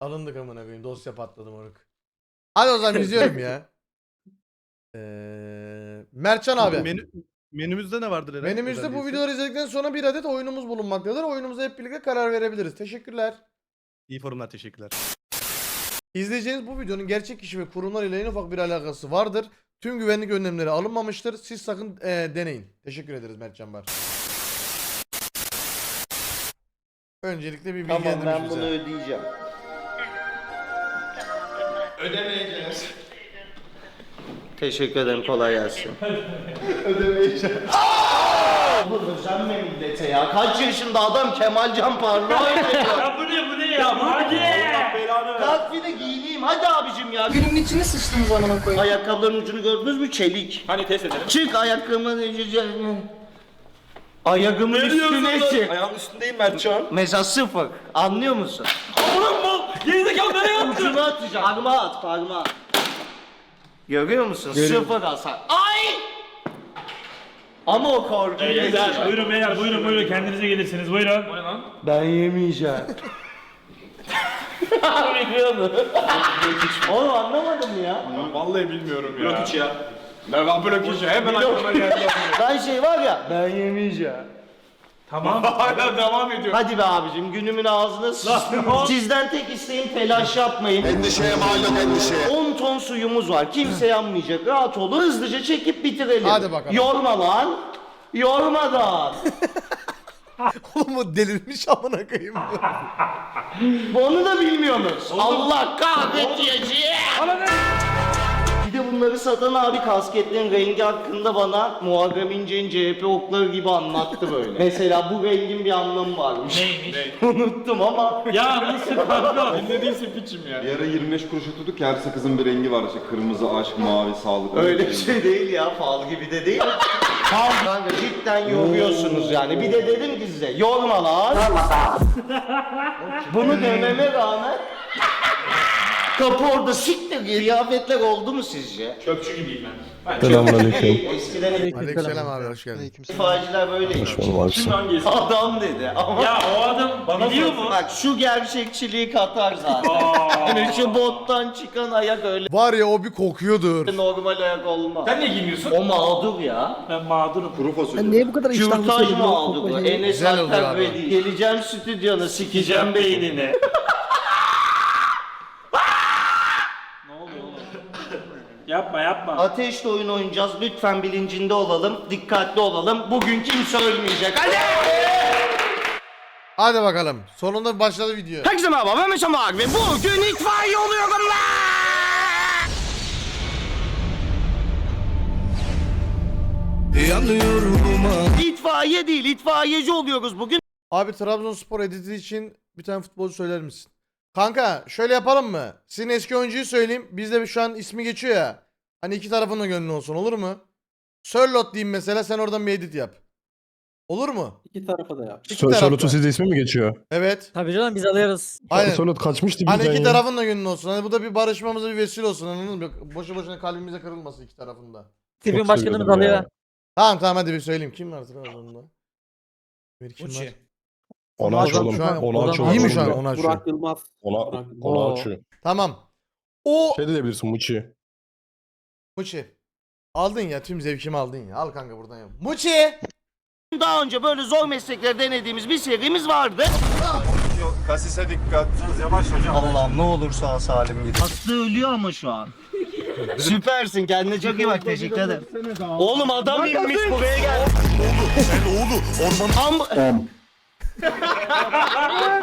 Alındık amına koyayım. Dosya patladı moruk. Hadi o zaman izliyorum ya. Ee, Mertcan abi. Menü, menümüzde ne vardır Eren? Menümüzde bu videoları izledikten sonra bir adet oyunumuz bulunmaktadır. Oyunumuza hep birlikte karar verebiliriz. Teşekkürler. İyi forumlar teşekkürler. İzleyeceğiniz bu videonun gerçek kişi ve kurumlar ile en ufak bir alakası vardır. Tüm güvenlik önlemleri alınmamıştır. Siz sakın eee, deneyin. Teşekkür ederiz Mertcan Bar. Öncelikle bir Tamam bilgilendirmiş ben bunu bize. ödeyeceğim. Ödemeyeceğiz. Teşekkür ederim kolay gelsin. Ödemeyeceğim. Oğlum özenme millete ya. Kaç yaşında adam Kemalcan Parlağı oynuyor. Ya bu ne bu ne ya? Hadi. Kalk bir de giyineyim hadi abicim ya. Günün içine sıçtınız amına koyayım. Ayakkabıların ucunu gördünüz mü? Çelik. Hani test edelim. Çık ayakkabımın ucunu. Ayağımın üstüne çık. Ayağım üstündeyim Mertcan. Mesela sıfır. Anlıyor musun? Oğlum bu gerizekalı nereye attı? Ucunu atacağım. Parmağı at parmağı. Görüyor musun? Sıfır hasar. Ay! Ama o korkuyu geçeceğim. buyurun beyler buyurun buyurun kendinize gelirsiniz buyurun. Ben yemeyeceğim. Biliyorum. Oğlum anlamadım ya. Vallahi bilmiyorum ya. Blok 3 ya. Ben, ben blok 3 hemen aklıma geldi. Ben şey var ya. Ben yemeyeceğim. Tamam. Hala devam ediyor. Hadi be abicim günümün ağzına sıçtım. Sizden tek isteğim telaş yapmayın. Endişeye mal yok endişeye. 10 ton suyumuz var. Kimse yanmayacak. Rahat olun. Hızlıca çekip bitirelim. Hadi bakalım. Yorma lan. Yormadan. Oğlum o delirmiş amına koyayım. Onu da bilmiyorsunuz. Allah kahretmeyeceğim. Bir de bunları satan abi kasketlerin rengi hakkında bana Muharrem İnce'nin CHP okları gibi anlattı böyle. Mesela bu rengin bir anlamı varmış. Neymiş? Unuttum ama ya nasıl kanka? Ne değilse piçim ya. Bir ara 25 kuruş tuttuk her sakızın bir rengi var işte kırmızı aşk, mavi sağlık. öyle bir şey değil ya fal gibi de değil. Fal kanka cidden yoruyorsunuz yani. Bir de dedim ki size yorma lan. Bunu dememe rağmen Kapı orada siktir kıyafetler oldu mu sizce? Çöpçü gibiyim ben. Selamünaleyküm. Eskiden Aleykümselam abi hoş geldin. itfaiyeciler böyleymiş. Kim hangisi? Adam dedi ama Ya o adam bana biliyor mu? bak şu gerçekçiliği katar zaten. Yani şu bottan çıkan ayak öyle Var ya o bir kokuyordur. normal ayak olmaz. Sen niye giymiyorsun? O mağdur ya. Ben mağdurum. Kuru fasulye. Niye bu kadar iştahlı Kürtaj söylüyorsun? mağduru. Enes Güzel Alper abi. Geleceğim stüdyona sikeceğim beynini. Ne oluyor oğlum? Yapma yapma. Ateşle oyun oynayacağız. Lütfen bilincinde olalım. Dikkatli olalım. Bugün kimse ölmeyecek. Hadi! Hadi bakalım. Sonunda başladı video. Herkese merhaba ben Mesut Bağır ve bugün itfaiye oluyorum lan! İtfaiye değil, itfaiyeci oluyoruz bugün. Abi Trabzonspor editi için bir tane futbolcu söyler misin? Kanka şöyle yapalım mı? Sizin eski oyuncuyu söyleyeyim. Bizde şu an ismi geçiyor ya. Hani iki tarafın da gönlü olsun olur mu? Sörlot diyeyim mesela sen oradan bir edit yap. Olur mu? İki tarafa da yap. İki tarafta. Charlotte'un sizde ismi mi geçiyor? Evet. Tabii canım biz alıyoruz. Aynen. Charlotte kaçmıştı Hani bizden iki ya. tarafın da gönlü olsun. Hani bu da bir barışmamıza bir vesile olsun anladın mı? Boşu boşuna kalbimize kırılmasın iki tarafında. Tribün Çok başkanımız seviyordum ya. alıyor. Tamam tamam hadi bir söyleyeyim. Kim var Trabzon'da? Bir kim var? Onu aç Adam oğlum. şu an- Onu aç adam- oğlum. İyi mi şu an Onu- açıyor? Burak Yılmaz. Ona, onu Oo. açıyor. Tamam. O Şey de diyebilirsin Muçi. Muçi. Aldın ya tüm zevkimi aldın ya. Al kanka buradan yap. Muçi! Daha önce böyle zor meslekleri denediğimiz bir serimiz vardı. Kasise dikkat. Allah'ım ne olur sağ salim git. Aslı ölüyor ama şu an. Süpersin kendine çok iyi bak teşekkür ederim. Oğlum adam inmiş buraya gel. Sen oğlu orman. Am...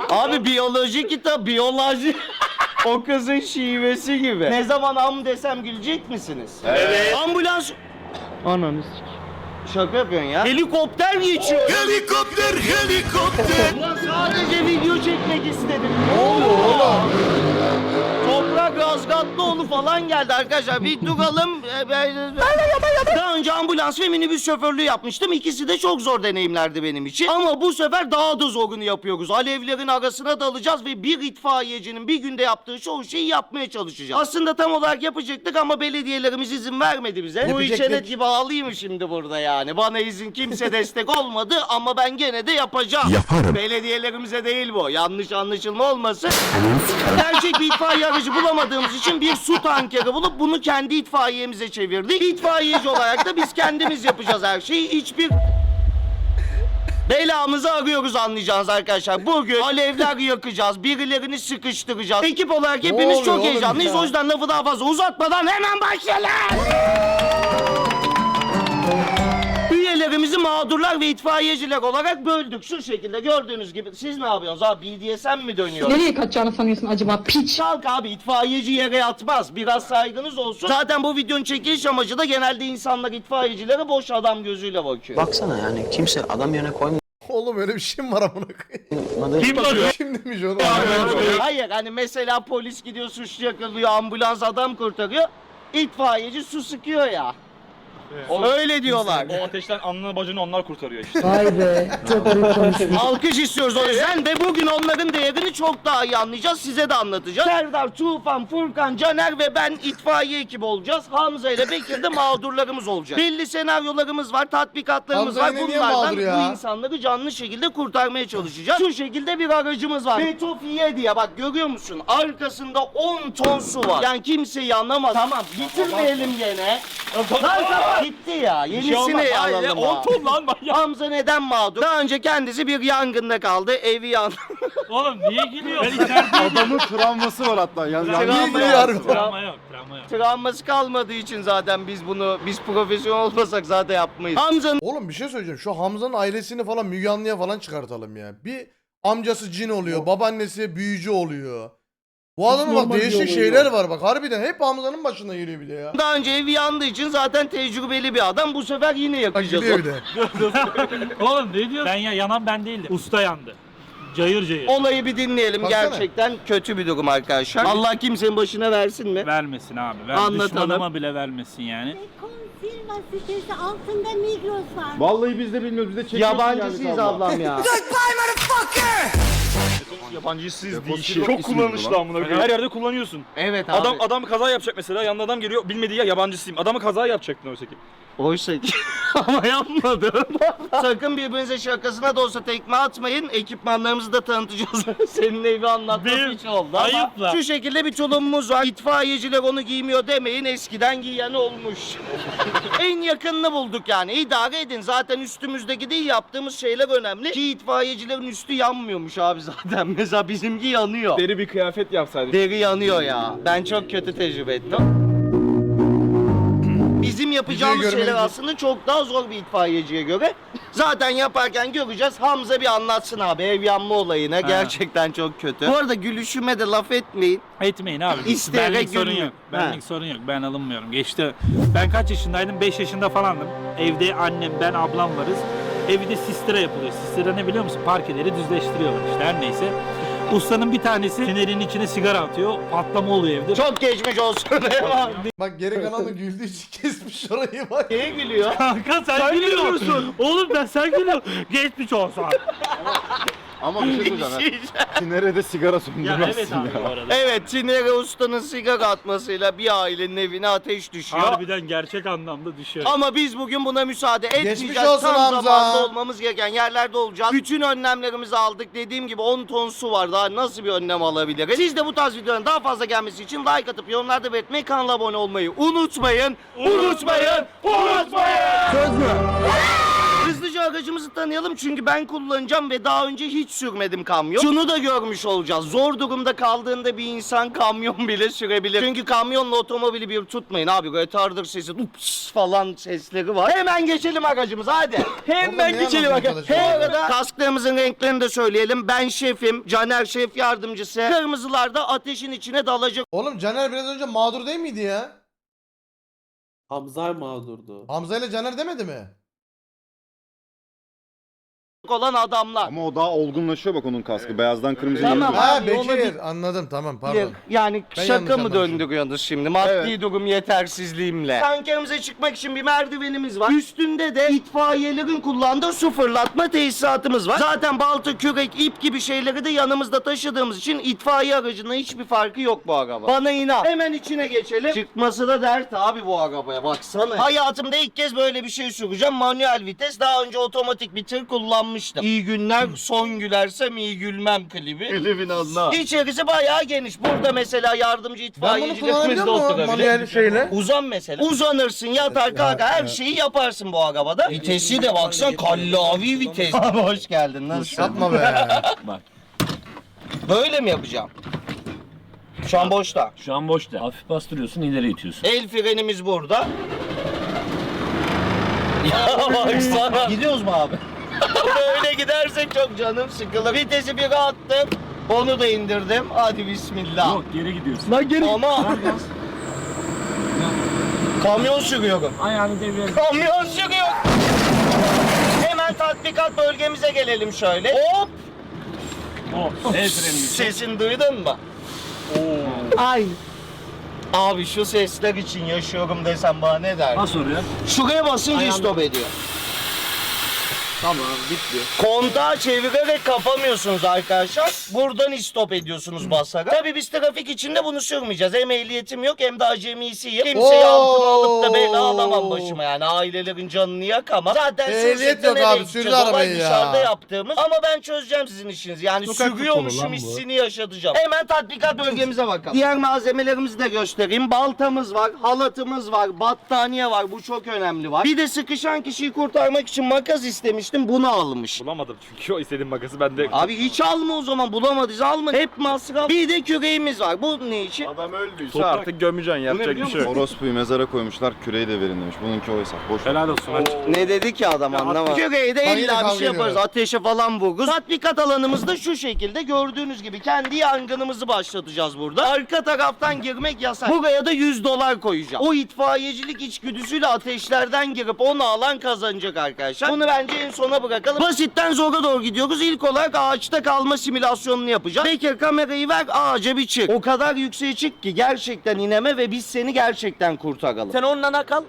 Abi biyoloji kitap biyoloji. o kızın şivesi gibi. Ne zaman am desem gülecek misiniz? Evet. Ambulans. Ananı Şaka yapıyorsun ya. Helikopter geçiyor. Helikopter helikopter. Ulan sadece video çekmek istedim. Ne oluyor oğlum? Toprak Razgatlıoğlu falan geldi arkadaşlar. Bir duralım. Daha önce ambulans ve minibüs şoförlüğü yapmıştım. İkisi de çok zor deneyimlerdi benim için. Ama bu sefer daha da zorunu yapıyoruz. Alevlerin arasına dalacağız ve bir itfaiyecinin bir günde yaptığı çoğu şeyi yapmaya çalışacağız. Aslında tam olarak yapacaktık ama belediyelerimiz izin vermedi bize. Bu Yapacaktık. içenet gibi ağlayayım şimdi burada yani? Bana izin kimse destek olmadı ama ben gene de yapacağım. Yaparım. Belediyelerimize değil bu. Yanlış anlaşılma olmasın. Gerçek bir itfaiye aracı bulamadığımız için bir su tankeri bulup bunu kendi itfaiyemize çevirdik. İtfaiyeci olarak da biz kendimiz yapacağız her şeyi. Hiçbir Belamızı arıyoruz anlayacağınız arkadaşlar. Bugün alevler yakacağız, birilerini sıkıştıracağız. Ekip olarak hepimiz oluyor çok oğlum heyecanlıyız. ya? O yüzden lafı daha fazla uzatmadan hemen başlayalım. Üyelerimizi mağdurlar ve itfaiyeciler olarak böldük. Şu şekilde gördüğünüz gibi. Siz ne yapıyorsunuz abi? BDSM mi dönüyor? Nereye kaçacağını sanıyorsun acaba piç? Kalk abi itfaiyeci yere yatmaz. Biraz saygınız olsun. Zaten bu videonun çekiliş amacı da genelde insanlar itfaiyecilere boş adam gözüyle bakıyor. Baksana yani kimse adam yerine Oğlum öyle bir şey mi var amına koyayım? Kim bakıyor? Kim demiş onu? Hayır hani mesela polis gidiyor suçlu yakalıyor ambulans adam kurtarıyor. İtfaiyeci su sıkıyor ya. Öyle diyorlar. O ateşten anını bacını onlar kurtarıyor işte. Vay be. Çok büyük konuşmuş. Alkış istiyoruz o yüzden ve bugün onların değerini çok daha iyi anlayacağız. Size de anlatacağız. Serdar, Tufan, Furkan, Caner ve ben itfaiye ekibi olacağız. Hamza ile Bekir de mağdurlarımız olacak. Belli senaryolarımız var, tatbikatlarımız Hamza var. yine niye Bunlardan mağdur ya? bu insanları canlı şekilde kurtarmaya çalışacağız. Şu şekilde bir aracımız var. Betofiye diye bak görüyor musun? Arkasında 10 ton su var. Yani kimseyi anlamaz. Tamam bitirmeyelim gene. Lan tamam gitti ya. Yenisini alalım. 10 ton lan Hamza neden mağdur? Daha önce kendisi bir yangında kaldı. Evi yandı. Oğlum niye gülüyor? Ben içerideydim. Adamın travması var hatta. Yani Travma Niye yok. gülüyor? Travma yok, travma yok. Travması kalmadığı için zaten biz bunu biz profesyonel olmasak zaten yapmayız. Hamza'nın Oğlum bir şey söyleyeceğim. Şu Hamza'nın ailesini falan Müge Anlı'ya falan çıkartalım ya. Bir amcası cin oluyor. Babaannesi büyücü oluyor. Bu adamın bak normal bir değişik olay şeyler var bak. Harbiden hep Hamza'nın başına geliyor bir de ya. daha önce evi yandığı için zaten tecrübeli bir adam. Bu sefer yine Bak yakacağız. bir de. Oğlum ne diyorsun? Ben ya yanan ben değildim. Usta yandı. Cayır cayır. Olayı bir dinleyelim. Baksana. Gerçekten kötü bir durum arkadaşlar. Allah kimsenin başına versin mi? Vermesin abi. Ver, Anlatalım. Düşmanıma bile vermesin yani. Sitesi altında Migros var. Vallahi biz de bilmiyoruz. Biz de çekiyoruz Yabancısıyız ablam ya. Yabancısız değil. Çok kullanışlı amına koyayım. Her yerde kullanıyorsun. evet abi. Adam adam kaza yapacak mesela. Yanında adam geliyor. Bilmediği ya yabancısıyım. Adamı kaza yapacaktın oysa ki. Oysa ki ama yapmadım. Sakın birbirinize şakasına da olsa tekme atmayın. Ekipmanlarımızı da tanıtacağız. Senin evi anlatmak Benim- için oldu ama Ayıp lan. şu şekilde bir tulumumuz var. İtfaiyeciler onu giymiyor demeyin. Eskiden giyen olmuş. en yakınını bulduk yani. İdare edin. Zaten üstümüzdeki değil yaptığımız şeyler önemli. Ki itfaiyecilerin üstü yanmıyormuş abi zaten. Mesela bizimki yanıyor. Deri bir kıyafet yapsaydık. Deri yanıyor ya. Ben çok kötü tecrübe ettim. Bizim yapacağımız Videoyu şeyler görmeniz- aslında çok daha zor bir itfaiyeciye göre. Zaten yaparken göreceğiz. Hamza bir anlatsın abi ev yanma olayını. Gerçekten çok kötü. Bu arada gülüşüme de laf etmeyin. Etmeyin abi. İsteyerek Benlik sorun gülmüyor. yok. Benlik Ha. sorun yok. Ben alınmıyorum. Geçti. Ben kaç yaşındaydım? 5 yaşında falandım. Evde annem, ben, ablam varız. Evde sistira yapılıyor. Sistira ne biliyor musun? Parkeleri düzleştiriyorlar işte her neyse. Ustanın bir tanesi fenerin içine sigara atıyor. Patlama oluyor evde. Çok geçmiş olsun. Bak geri kalanı güldüğü için kesmiş orayı bak. Niye gülüyor? Kanka sen, gülüyorsun. Oğlum ben sen gülüyorum. Geçmiş olsun. Ama bir şey söyleyeceğim. Nerede sigara ya söndürmezsin evet abi bu arada. Evet Usta'nın sigara atmasıyla bir ailenin evine ateş düşüyor. Harbiden gerçek anlamda düşüyor. Ama biz bugün buna müsaade etmeyeceğiz. olsun Tam Hamza. zamanda olmamız gereken yerlerde olacağız. Bütün önlemlerimizi aldık. Dediğim gibi 10 ton su var. Daha nasıl bir önlem alabiliriz? Siz de bu tarz videoların daha fazla gelmesi için like atıp yorumlarda belirtmeyi, kanala abone olmayı unutmayın. Unutmayın. Unutmayın. Söz mü? Aracımızı tanıyalım çünkü ben kullanacağım ve daha önce hiç sürmedim kamyon. Şunu da görmüş olacağız. Zor durumda kaldığında bir insan kamyon bile sürebilir. Çünkü kamyonla otomobili bir tutmayın abi. Retarder sesi ups falan sesleri var. Hemen geçelim aracımıza hadi. Hemen geçelim çalışıyorsun? Bu arada kasklarımızın renklerini de söyleyelim. Ben şefim. Caner şef yardımcısı. Kırmızılar da ateşin içine dalacak Oğlum Caner biraz önce mağdur değil miydi ya? Hamza mağdurdu. Hamza ile Caner demedi mi? Olan adamlar. Ama o daha olgunlaşıyor bak onun kaskı. Beyazdan kırmızıya Tamam. geliyor. Ha abi, olabilir. Bekir anladım tamam pardon. Yani Ben şaka yanlış mı anlamışım. döndürüyorsunuz şimdi maddi Evet. durum yetersizliğimle? Tankerimize çıkmak için bir merdivenimiz var. Üstünde de itfaiyelerin kullandığı su fırlatma tesisatımız var. Zaten balta, kürek, ip gibi şeyleri de yanımızda taşıdığımız için itfaiye aracına hiçbir farkı yok bu araba. Bana inan. Hemen içine geçelim. Çıkması da dert abi bu arabaya baksana. Hayatımda ilk kez böyle bir şey süreceğim. Manuel vites. Daha önce otomatik bir tır kullanmıştım. İyi günler son gülersem iyi gülmem klibi. Klibin anla. İçerisi bayağı geniş. Burada mesela yardımcı Ben bunu itfaiyecilerimiz kullanabiliyor de muyum oturabilir. manuel şeyle? Uzan mesela. Uzanırsın yatar kalkar her şeyi yaparsın bu arabada. Vitesi de baksan kallavi vites. Abi hoş geldin nasılsın? Yapma be. Böyle mi yapacağım? Şu an boşta. Şu an boşta. Hafif bastırıyorsun ileri itiyorsun. El frenimiz burada. Ya baksana. Gidiyoruz mu abi? Böyle gidersek çok canım sıkılır. Vitesi bir attım. Onu da indirdim. Hadi bismillah. Yok geri gidiyorsun. Ama kamyon sürüyorum. Ayağını devreye. Kamyon sürüyor. Hemen tatbikat bölgemize gelelim şöyle. Hop! Oh. El freni. Sesini duydun mu? Ay. Abi şu sesler için yaşıyorum desem bana ne der? Bas oraya. Şuraya basınca stop ediyor. Tamam bitti. Kontağı çevirerek kapamıyorsunuz arkadaşlar. Buradan stop ediyorsunuz basarak. Tabii biz trafik içinde bunu sürmeyeceğiz. Hem ehliyetim yok hem de acemisiyim. Kimseyi altına alıp da bela alamam başıma yani. Ailelerin canını yakamam. Zaten Ehliyet sürsekte yok nereye abi, gideceğiz? Olay arabayı ya. dışarıda yaptığımız. Ama ben çözeceğim sizin işinizi. Yani Sokak futbolu sürüyormuşum lan bu. hissini yaşatacağım. Hemen tatbikat bölgemize bakalım. Diğer malzemelerimizi de göstereyim. Baltamız var, halatımız var, battaniye var. Bu çok önemli var. Bir de sıkışan kişiyi kurtarmak için makas istemiştim. Bunu almış. Bulamadım çünkü o istediğim makası bende. Abi hiç alma o zaman bulamadıysa alma. Hep masraf. Bir de küreğimiz var. Bu ne için? Adam öldüyse Toprak. artık gömeceksin yapacak bir şey yok. Orospuyu mezara koymuşlar küreği de verin demiş. Bununki oysa. Boş. Helal olsun. Ne dedi ki adam anlamadım. Küreği de illa bir şey yaparız. Ateşe falan vururuz. Tatbikat alanımız da şu şekilde gördüğünüz gibi. Kendi yangınımızı başlatacağız burada. Arka taraftan girmek yasak. Buraya da 100 dolar koyacağım. O itfaiyecilik içgüdüsüyle ateşlerden girip onu alan kazanacak arkadaşlar. Bunu bence en sona bırakalım. Basitten zora doğru gidiyoruz. İlk olarak ağaçta kalma simülasyonunu yapacağız. Bekir kamerayı ver ağaca bir çık. O kadar yükseğe çık ki gerçekten ineme ve biz seni gerçekten kurtaralım. Sen onunla kal.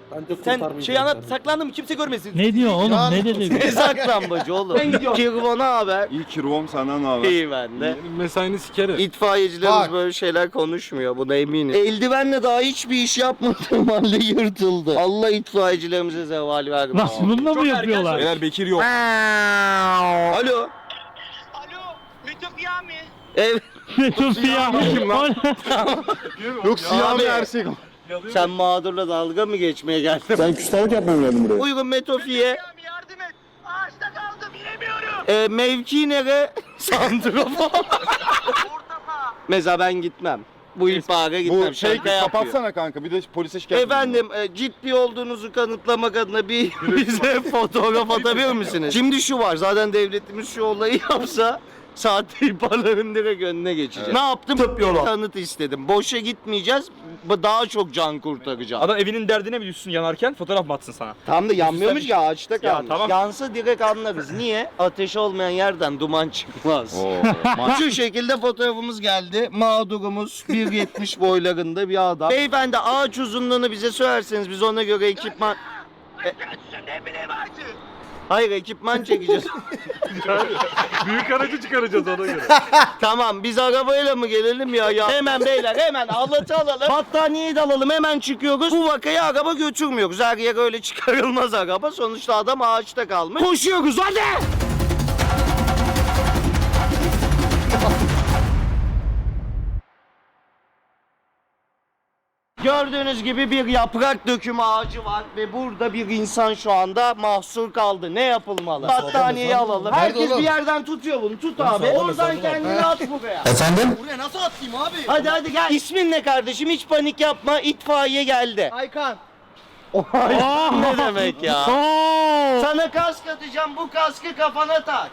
Sen şey anlat saklandım kimse görmesin. Ne diyor oğlum ne dedi? Ne saklambacı oğlum? Ben gidiyorum. Kirvana haber. İyi ki Ruom senden ne haber? İyi ben de. Mesaini sikerim. İtfaiyecilerimiz Bak. böyle şeyler konuşmuyor buna eminim. Eldivenle daha hiçbir iş yapmadığım halde yırtıldı. Allah itfaiyecilerimize zeval vermesin. Nasıl bununla mı yapıyorlar? Eğer Bekir yok. Alo. Evet. Siyah. Yok siyah Abi. bir ersek. Sen mağdurla dalga mı geçmeye geldin? Ben küstahlık yapmaya geldim buraya. Uygun metofiye. Ee, mevki nere? Santrafor. Mesela ben gitmem. Bu ihbara gitmem. Bu şey Şaka yapıyor. kapatsana kanka bir de polise şikayet. Efendim e, ciddi olduğunuzu kanıtlamak adına bir bize fotoğraf atabilir misiniz? Şimdi şu var zaten devletimiz şu olayı yapsa sahte ihbarların direkt önüne geçeceğiz. Ne yaptım? Tıp yola. Kanıt istedim. Boşa gitmeyeceğiz. bu Daha çok can kurtaracağız. Adam evinin derdine mi düşsün yanarken fotoğraf mı atsın sana? Tam da yanmıyormuş ya ağaçta Ya, kalmış. tamam. Yansa direkt anlarız. Niye? Ateş olmayan yerden duman çıkmaz. Oo. Şu şekilde fotoğrafımız geldi. Mağdurumuz 1.70 boylarında bir adam. Beyefendi ağaç uzunluğunu bize söylerseniz biz ona göre ekipman... Hayır ekipman çekeceğiz. Büyük aracı çıkaracağız ona göre. tamam biz arabayla mı gelelim ya ya? Hemen beyler hemen halatı alalım. Battaniyeyi de alalım hemen çıkıyoruz. Bu vakayı araba götürmüyoruz. Her yere öyle çıkarılmaz araba. Sonuçta adam ağaçta kalmış. Koşuyoruz hadi. Gördüğünüz gibi bir yaprak dökümü ağacı var ve burada bir insan şu anda mahsur kaldı. Ne yapılmalı? Battaniyeyi alalım. Herkes bir yerden tutuyor bunu. Tut abi. Oradan kendini at buraya. Efendim? Buraya nasıl atayım abi? Hadi hadi gel. İsmin ne kardeşim? Hiç panik yapma. İtfaiye geldi. Aykan. ne demek ya? Sana kask atacağım. Bu kaskı kafana tak.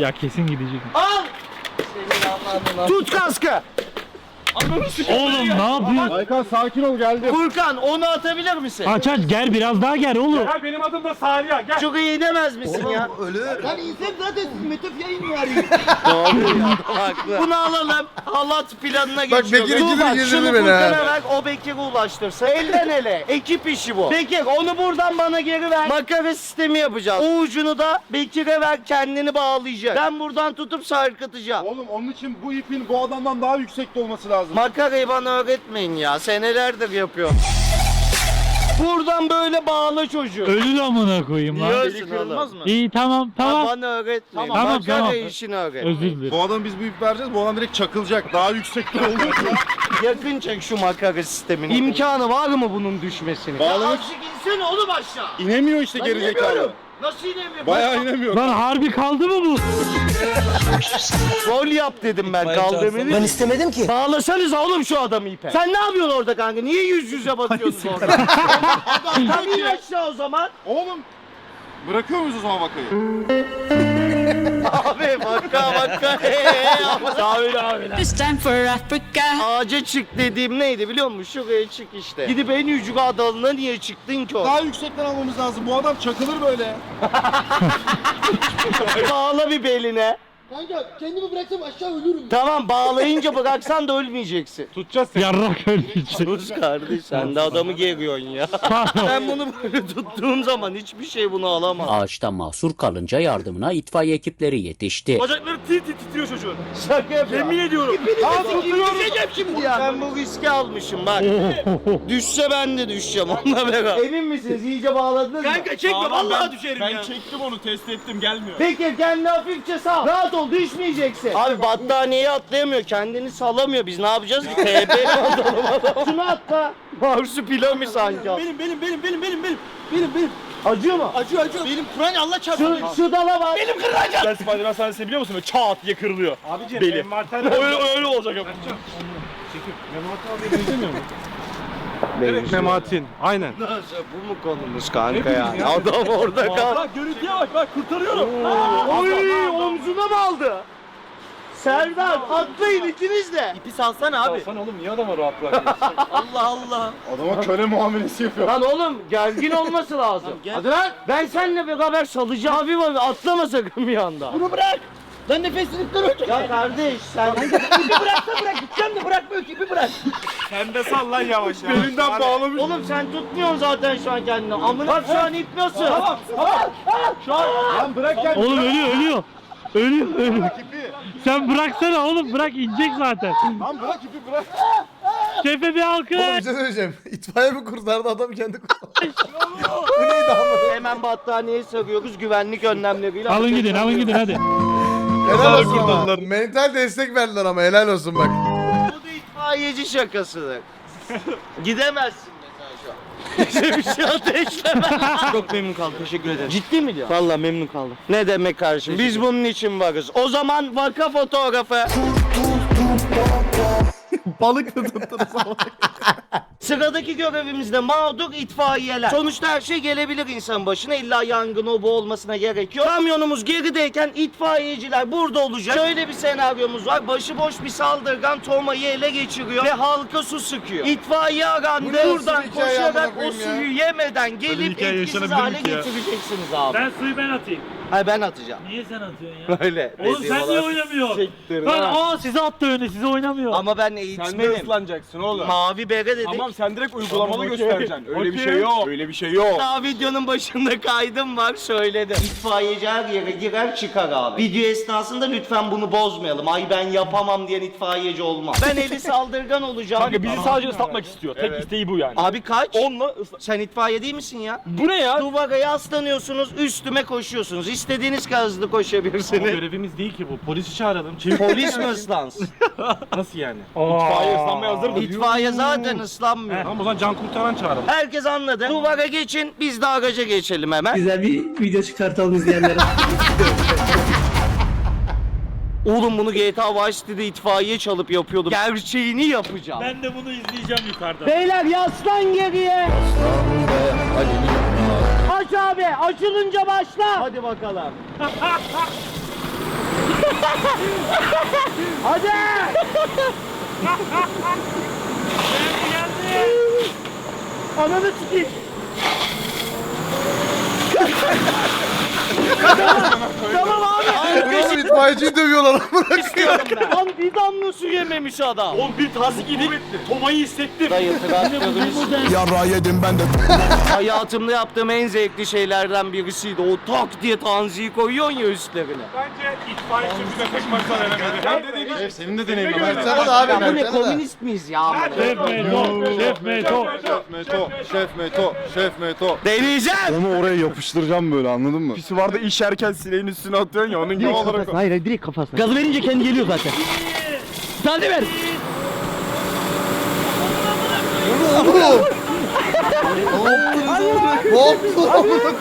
Ya kesin gidecek. Al. Tut kaskı. Oğlum ne yapıyorsun? Aykan sakin ol geldi. Furkan onu atabilir misin? Aç aç gel biraz daha gel oğlum. benim adım da Saniye. Gel. Çok iyi inemez misin ya? Yani insan zaten Metef yayın var. Bunu alalım. Halat planına Bak geçiyoruz. Bekir ikili Tuğba, girdi şunu ha. Furkan'a ver o Bekir'e ulaştırsın. Elden ele. Ekip işi bu. Bekir onu buradan bana geri ver. Makara sistemi yapacağız. O ucunu da Bekir'e ver kendini bağlayacak. Ben buradan tutup sarkıtacağım. Oğlum onun için bu ipin bu adamdan daha yüksekte olması lazım. Makarayı bana öğretmeyin ya. Senelerdir yapıyorum. Buradan böyle bağla çocuğu. Ölür amına koyayım lan. Diyorsun oğlum. İyi tamam tamam. bana öğretmeyin. Tamam, Makara tamam. işini öğret. Özür dilerim. Bu adam biz bu ip vereceğiz. Bu adam direkt çakılacak. Daha yüksekte olduğu için. Yakın çek şu makara sistemini. İmkanı var mı bunun düşmesini? Bağlamak- Ya azıcık insene oğlum aşağı. İnemiyor işte geri zekalı. Nasıl inemiyor? Bayağı inemiyor. Lan harbi kaldı mı bu? Rol yap dedim ben kaldırmayı. Ben istemedim ki. Bağlasanız oğlum şu adamı ipe. Sen ne yapıyorsun orada kanka? Niye yüz yüze batıyorsunuz orada? Tam in aşağı o zaman. Oğlum bırakıyor muyuz o zaman vakayı? Abi bakka. Daha öyle abi. It's time for Africa. Ağaca çık dediğim neydi biliyor musun? Şuraya çık işte. Gidip en yukarı dalına niye çıktın ki o? Daha yüksekten almamız lazım. Bu adam çakılır böyle. Bağla bir beline. Kanka kendimi bıraksam aşağı ölürüm. Tamam bağlayınca bıraksan da ölmeyeceksin. Yarrak ölecek. Sus kardeş sen de adamı geriyorsun ya. ben bunu böyle tuttuğum zaman hiçbir şey bunu alamaz. Ağaçta mahsur kalınca yardımına itfaiye ekipleri yetişti. Bacakları tir tir titriyor çocuğun. Şaka yapıyorum. Yemin ediyorum. Tamam tutuyorum. şimdi ya. Ben bu riski almışım bak. Düşse ben de düşeceğim onunla beraber. Emin misiniz? İyice bağladınız mı? Kanka çekme vallahi düşerim Ben ya. çektim onu test ettim gelmiyor. Peki kendini hafifçe sal. Rahat ol düşmeyeceksin. Abi battaniyeyi atlayamıyor. Kendini salamıyor. Biz ne yapacağız ki? TB atalım adam. Şunu atla. Marsupilami sanki. Benim benim benim benim benim benim. Benim benim. Acıyor mu? Acıyor acıyor. Benim Kur'an Allah çarpsın. Şu, şu dala bak. Benim kırılacak. Sen Spider-Man sahnesini biliyor musun? Böyle çat diye kırılıyor. Abicim Beli. öyle, öyle olacak ama. Mematin. Aynen. Nasıl? Bu mu konumuz kanka ya? Adam orada kal. Bak görüntüye bak bak kurtarıyorum. Oy omzuna mı aldı? Serdar atlayın ikiniz de. İpi salsana abi. Salsana oğlum niye adama rahat bırakıyorsun? Allah Allah. Adama köle muamelesi yapıyor. Lan oğlum gergin olması lazım. Hadi lan. Ben seninle beraber salacağım. Hafif hafif atlama sakın bir anda. Bunu bırak. Lan nefesini dur. Ya kardeş sen... İpi bıraksa bırak. Gideceğim de bırakmıyor ki ipi bırak. Sen de sal lan yavaş ya. Belinden bağlamış. Oğlum sen tutmuyorsun zaten şu an kendini. Amına bak şu an ip nasıl? Tamam Lan bırak kendini. Oğlum ölüyor ölüyor. Ölüyor ölüyor. Sen bıraksana oğlum bırak inecek zaten. Lan bırak ipi bırak. Şefe bir alkış. Oğlum bir şey söyleyeceğim. İtfaiye mi kurtardı adam kendi kurtardı. Bu neydi ama? Hemen battaniyeyi sarıyoruz güvenlik önlemleriyle. Alın gidin alın gidin hadi. Helal olsun ama. Mental destek verdiler ama helal olsun bak. Bu da itfaiyeci şakasıdır. Gidemezsin mesela şu an. Bize bir şey ateşleme. Çok memnun kaldım. Teşekkür ederim. Ciddi mi diyorsun? Valla memnun kaldım. Ne demek kardeşim? Biz bunun için varız. O zaman vaka fotoğrafı. Balık mı tuttunuz? Sıradaki görevimizde mağdur itfaiyeler. Sonuçta her şey gelebilir insan başına. İlla yangın o bu olmasına gerek yok. Kamyonumuz gerideyken itfaiyeciler burada olacak. Şöyle bir senaryomuz var. Başıboş bir saldırgan Toma'yı ele geçiriyor ve halka su sıkıyor. İtfaiye Bu arandı. ne Buradan hikaye koşarak amına o koyayım ya? suyu yemeden Böyle gelip hikaye etkisiz yaşanabilir hale mi ki ya? getireceksiniz abi. Ben suyu ben atayım. Hayır ben atacağım. Niye sen atıyorsun ya? Öyle. Oğlum sen niye oynamıyorsun? Siktir Lan lan. aa size attı öne size oynamıyor. Ama ben Sen de eğitmenim. ıslanacaksın oğlum. Mavi bere dedik. Tamam sen direkt uygulamalı Tamam, okey. göstereceksin. Öyle bir Okey. şey yok. Öyle bir şey yok. Daha videonun başında kaydım var söyledim. İtfaiyeci her yere girer çıkar abi. Video esnasında lütfen bunu bozmayalım. Ay ben yapamam diyen itfaiyeci olmaz. Ben eli saldırgan olacağım. Kanka bizi sadece ıslatmak istiyor. Tek isteği bu yani. Abi kaç? Onunla ısla... Sen itfaiye değil misin ya? Bu ne ya? Duvara yaslanıyorsunuz, üstüme koşuyorsunuz. İstediğiniz kadar hızlı Ama koşabilirsiniz. görevimiz değil ki bu. Polisi çağıralım. Çevir. Polis mi ıslansın? Nasıl yani? İtfaiye ıslanmaya hazır mı? İtfaiye zaten ıslanmıyor. Tamam o zaman can kurtaran çağıralım. Herkes anladı. Duvara geçin, biz de araca geçelim hemen. Güzel bir video çıkartalım izleyenlere. Oğlum bunu GTA Vice City'de itfaiye çalıp yapıyordum. Gerçeğini yapacağım. Ben de bunu izleyeceğim yukarıda. Beyler yaslan geriye. Aç abi açılınca başla. Hadi bakalım. Hadi. Ananı sikeyim. Tamam abi. Burası itfaiyeciyi dövüyorlar amına koyayım. istiyorum ben. Lan bir damla su yememiş adam. Oğlum bir tazik gidip Toma'yı hissettim. Dayı traktörümüz. Yarrağı yedim ben de. Hayatımda yaptığım en zevkli şeylerden birisiydi. O tak diye tanziyi koyuyorsun ya üstlerine. Bence itfaiye çocuğuna tek başına denemedi. Hem de dedi. Şef senin de deneyimin var. Versene de abi bu ne komünist miyiz ya? Şef Meto, Şef Meto. Şef Meto, Şef Meto, Şef Meto. Deneyeceğim. Onu oraya yapıştıracağım böyle anladın mı? Pisi vardı işerken sileğin üstüne atıyorsun ya onun gibi olarak. Hayır direkt kafasına. Gazı verince kendi geliyor zaten. Sade ver. Oğlum. Ne yaptın amına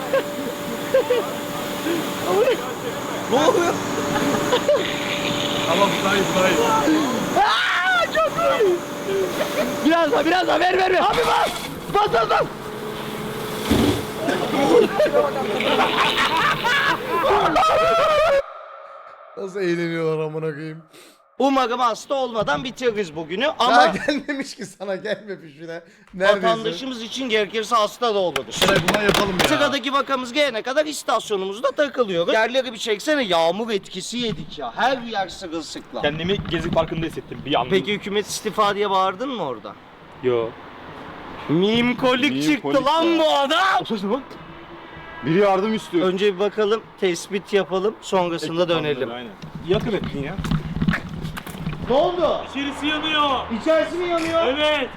Ne oluyor? Biraz daha biraz daha ver ver ver. Abi bas. Bas bas bas. Nasıl eğleniyorlar amına koyayım. Umarım hasta olmadan bitiririz bugünü Daha ama gelmemiş ki sana gelme peşine. Neredeyse. vatandaşımız için gerekirse hasta da oluruz. Bundan yapalım ya. Sıradaki vakamız gelene kadar istasyonumuzda takılıyoruz. Yerleri bir çeksene yağmur etkisi yedik ya. Her yer sırılsıklam. Kendimi Gezi Parkı'nda hissettim bir anda. Peki hükümet istifa diye bağırdın mı orada? Yo. Mimkolik çıktı lan ya. bu adam. Biri yardım istiyor. Önce bir bakalım, tespit yapalım, sonrasında dönelim. Aynen. Yakın ettin ya. Ne oldu? İçerisi yanıyor. İçerisi mi yanıyor? Evet.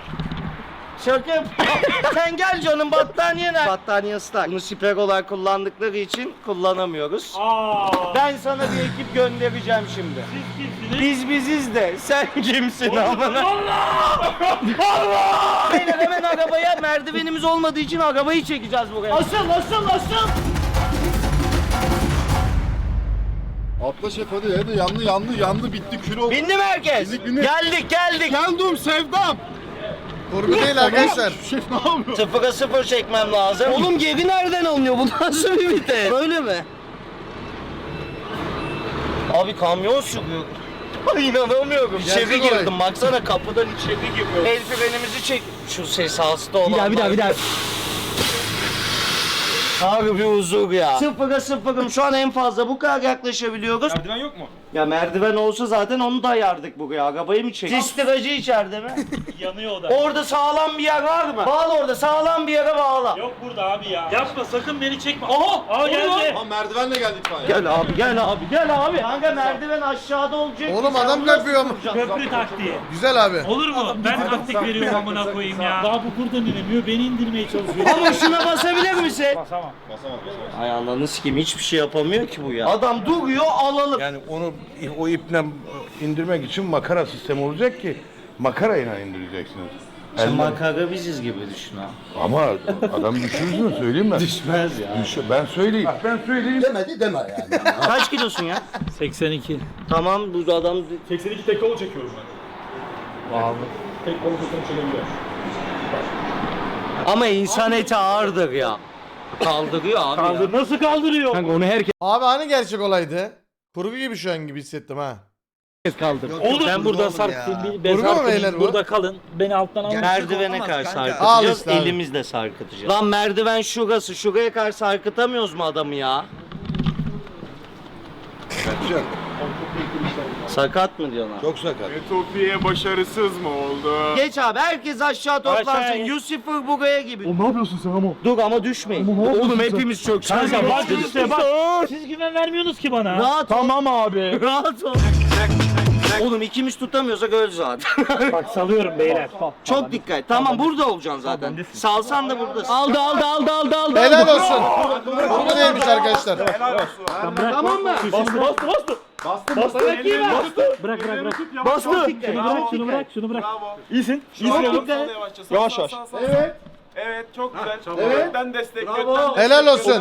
Şaka. Sen gel canım battaniye nerede? Battaniye ıslak. Bunu siper olarak kullandıkları için kullanamıyoruz. Aa. Ben sana bir ekip göndereceğim şimdi. Siz kimsiniz? Biz biziz de sen kimsin amına? Allah! Allah! Beyler hemen arabaya merdivenimiz olmadığı için arabayı çekeceğiz buraya. Asıl asıl asıl! Atla şef hadi hadi yandı yandı yandı bitti kül oldu. Bindi mi herkes? Bindik, bindik. Geldik geldik. Geldim sevdam. Kurgu değil arkadaşlar. Şef ne yapıyor? Sıfıra sıfır çekmem lazım. Oğlum geri nereden alınıyor? Bu nasıl bir vites? Böyle mi? Abi kamyon sürüyor. Ay inanamıyorum. İçeri Gerçek olay. girdim. Baksana kapıdan içeri giriyorum. El frenimizi çek. Şu ses hasta olan. Bir daha bir daha bir daha. Harbi huzur ya. Sıfıra sıfırım. Şu an en fazla bu kadar yaklaşabiliyoruz. Merdiven yok mu? Ya merdiven olsa zaten onu dayardık buraya. Arabayı mı çek? İstiracı içeride mi? Yanıyor o da. orada sağlam bir yer var mı? Bağla orada sağlam bir yere bağla. Yok burada abi ya. Yapma sakın beni çekme. Aha! Aa geldi. Ha merdivenle geldik itfaiye. Gel abi gel abi gel abi. Kanka merdiven aşağıda olacak. Oğlum Sen adam bunu nasıl kalkıyor ama. kuracaksın? Köprü taktiği. Güzel abi. Olur mu? Ben taktik veriyorum amına koyayım ya. Daha bu buradan inemiyor. Beni indirmeye çalışıyor. Ama şuna basabilir misin? Basamam. Basamam basamam. Ay ananı sikeyim hiçbir şey yapamıyor ki bu ya. Adam duruyor alalım. Yani onu o iple indirmek için makara sistemi olacak ki makarayla indireceksiniz. Sen makara biziz gibi düşün ha. Ama adam düşürürsün söyleyeyim mi? Düşmez ya. Düş- ben söyleyeyim. Bak ben söyleyeyim. Demedi deme yani. Kaç kilosun ya? 82. Tamam bu adam 82 tek kolu çekiyorum ben. Vallahi. Tek kolu tutum çekebiliyor. ama insan eti ağırdır ya. Kaldırıyor abi ya. Kaldır. Nasıl kaldırıyor? Kanka onu herkes Abi hani gerçek olaydı? Kurgu gibi şu an gibi hissettim ha. kaldır. Oğlum ben burada oğlum ya. Bir, ben sarkayım, beyler bu? Burada kalın. Beni alttan alın. Merdivene karşı Al sarkıtacağız, işte abi. elimizle sarkıtacağız. Lan merdiven şurası, şuraya karşı sarkıtamıyoruz mu adamı ya? Kaçacak. Sakat mı diyorlar? Çok sakat. Ütopya başarısız mı oldu? Geç abi herkes aşağı toplansın. Aşağı. Lucifer buraya gibi. Oğlum ne yapıyorsun sen ama? Dur ama düşmeyin. Oğlum hepimiz çok Kanka bak işte bak. Siz güven vermiyorsunuz ki bana. Rahat ol. Tamam abi. Rahat ol. Oğlum ikimiz tutamıyorsak öl zaten. Bak salıyorum beyler. Çok dikkat. Tamam burada olacaksın zaten. Salsan da buradasın. Aldı aldı aldı aldı aldı. Helal olsun. Kurgu değilmiş arkadaşlar. Tamam mı? Bastı bastı bastı. Bastım bastım. Elini bastım. Bırak bırak bırak. Bas Şunu dikkat. bırak şunu bırak şunu bırak. İyisin. Çok İyisin oğlum. Yavaş yavaş. Evet. Evet çok güzel. Evet. Ben destek. Bravo. Helal olsun.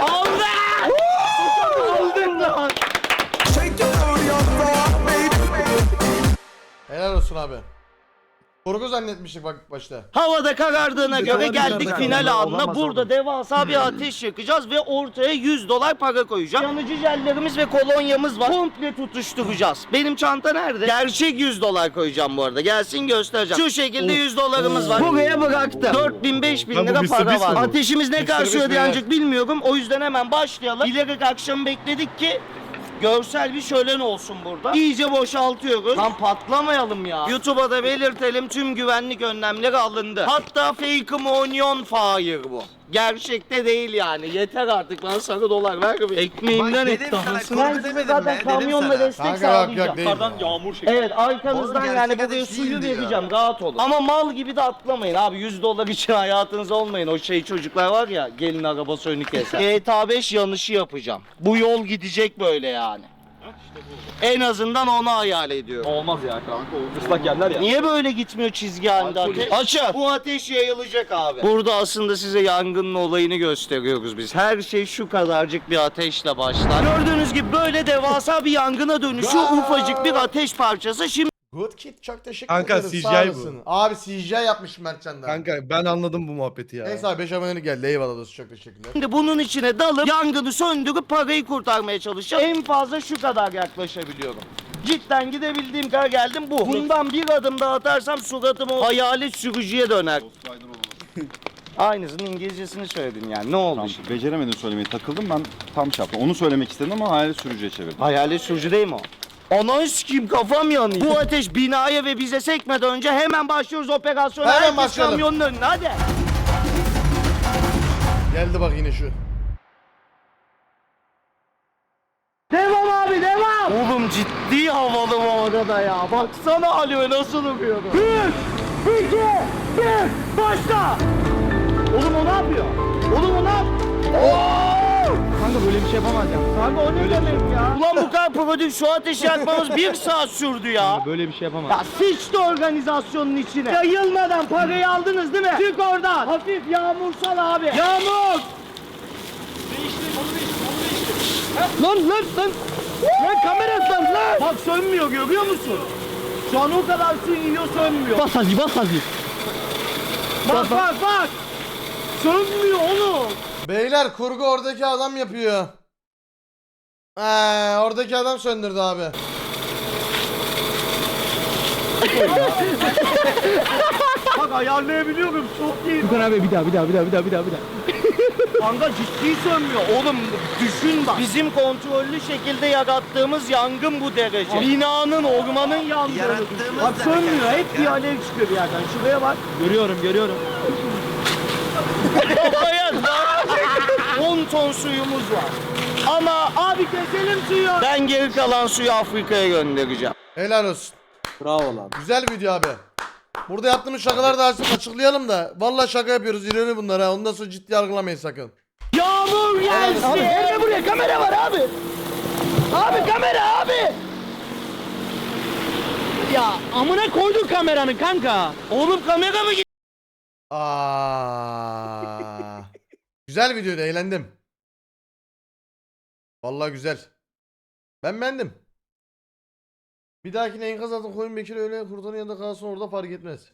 Aldı! Aldın lan. Helal olsun abi. Korku zannetmiştik bak başta. Havada karardığına göre geldik final anına. Olamaz Burada oğlum. devasa bir ateş yakacağız ve ortaya 100 dolar para koyacağız. Yanıcı jellerimiz ve kolonyamız var. Komple tutuşturacağız. Benim çanta nerede? Gerçek 100 dolar koyacağım bu arada. Gelsin göstereceğim. Şu şekilde 100 dolarımız var. Buraya bıraktım. 4000 5000 Lan bu lira Mr. para Beast var. Ateşimiz ne kadar Beast sürüyor mi? diyencik bilmiyorum. O yüzden hemen başlayalım. İleri akşam bekledik ki Görsel bir şölen olsun burada. İyice boşaltıyoruz. Lan patlamayalım ya. YouTube'a da belirtelim tüm güvenlik önlemleri alındı. Hatta fake onion fire bu. Gerçekte değil yani. Yeter artık bana sarı dolar ver bir. Ekmeğimden et dahası. Ben size zaten kamyonla destek Kanka yok yok sağlayacağım. değil. Yukarıdan yağmur şeklinde. Evet arkanızdan yani buraya suyu vereceğim rahat olun. Ama mal gibi de atlamayın abi 100 dolar için hayatınız olmayın. O şey çocuklar var ya gelin arabası önü keser. GTA 5 yanışı yapacağım. Bu yol gidecek böyle yani. En azından onu hayal ediyorum. Olmaz ya kanka. Islak yerler ya. Niye böyle gitmiyor çizgi halinde ateş? Bu ateş yayılacak abi. Burada aslında size yangının olayını gösteriyoruz biz. Her şey şu kadarcık bir ateşle başlar. Gördüğünüz gibi böyle devasa bir yangına dönüşüyor. Ufacık bir ateş parçası. Şimdi Good kid çok teşekkür Kanka, ederim. CGI sağ bu. olasın. Abi CGI yapmış Mertcan'da. Kanka ben anladım bu muhabbeti ya. Neyse abi 5 abone geldi. Eyvallah dostum çok teşekkürler. Şimdi bunun içine dalıp yangını söndürüp parayı kurtarmaya çalışacağım. En fazla şu kadar yaklaşabiliyorum. Cidden gidebildiğim kadar geldim bu. Bundan bir adım daha atarsam suratım o hayalet sürücüye döner. Aynısının İngilizcesini söyledin yani. Ne oldu şimdi? Beceremedim söylemeyi takıldım ben tam şey yaptım. Onu söylemek istedim ama hayali sürücüye çevirdim. Hayalet sürücü değil mi o? Ananı sikeyim kafam yanıyor. Bu ateş binaya ve bize sekmeden önce hemen başlıyoruz operasyona. Hemen Herkes başlayalım. kamyonun önüne hadi. Geldi bak yine şu. Devam abi devam. Oğlum ciddi havalı bu arada ya. Baksana Ali'ye nasıl okuyordu. Bir, iki, bir, başla. Oğlum o ne yapıyor? Oğlum o ne yapıyor? Kanka böyle bir şey yapamaz ya. Kanka o ne demek ya? Ulan bu kadar prodük şu ateşi yakmamız bir saat sürdü ya. Böyle bir şey yapamaz. Ya sıçtı organizasyonun içine. Yayılmadan parayı aldınız değil mi? Çık oradan. Hafif yağmursal abi. Yağmur. Lan lan lan. Lan kamera lan lan. Bak sönmüyor görüyor musun? Şu an o kadar su yiyor sönmüyor. Bas hadi bas hadi. Bak bak bak. Sönmüyor oğlum. Beyler kurgu oradaki adam yapıyor. Ee, oradaki adam söndürdü abi. Bak ayarlayabiliyorum çok iyi. Furkan abi bir daha bir daha bir daha bir daha bir daha bir daha. Kanka ciddi sönmüyor. Oğlum düşün bak. Bizim kontrollü şekilde yarattığımız yangın bu derece. Binanın, ormanın yandığı. Bak sönmüyor. Hep bir alev çıkıyor bir yerden. Şuraya bak. Görüyorum görüyorum. Kafaya 10 ton suyumuz var. Ama abi keselim suyu. Ben geri kalan suyu Afrika'ya göndereceğim. Helal olsun. Bravo lan. Güzel video abi. Burada yaptığımız şakaları da açıklayalım da. Vallahi şaka yapıyoruz. İleri bunlar ha. Ondan sonra ciddi algılamayın sakın. Yağmur gelsin. Abi gel buraya kamera var abi. Abi kamera abi. Ya amına koydun kameranı kanka. Oğlum kamera mı gitti? Aa. Güzel videoydu. Eğlendim. Vallahi güzel. Ben beğendim. Bir dahakine enkaz altına koyun Bekir öyle kurtarın yanında kalsın orada fark etmez.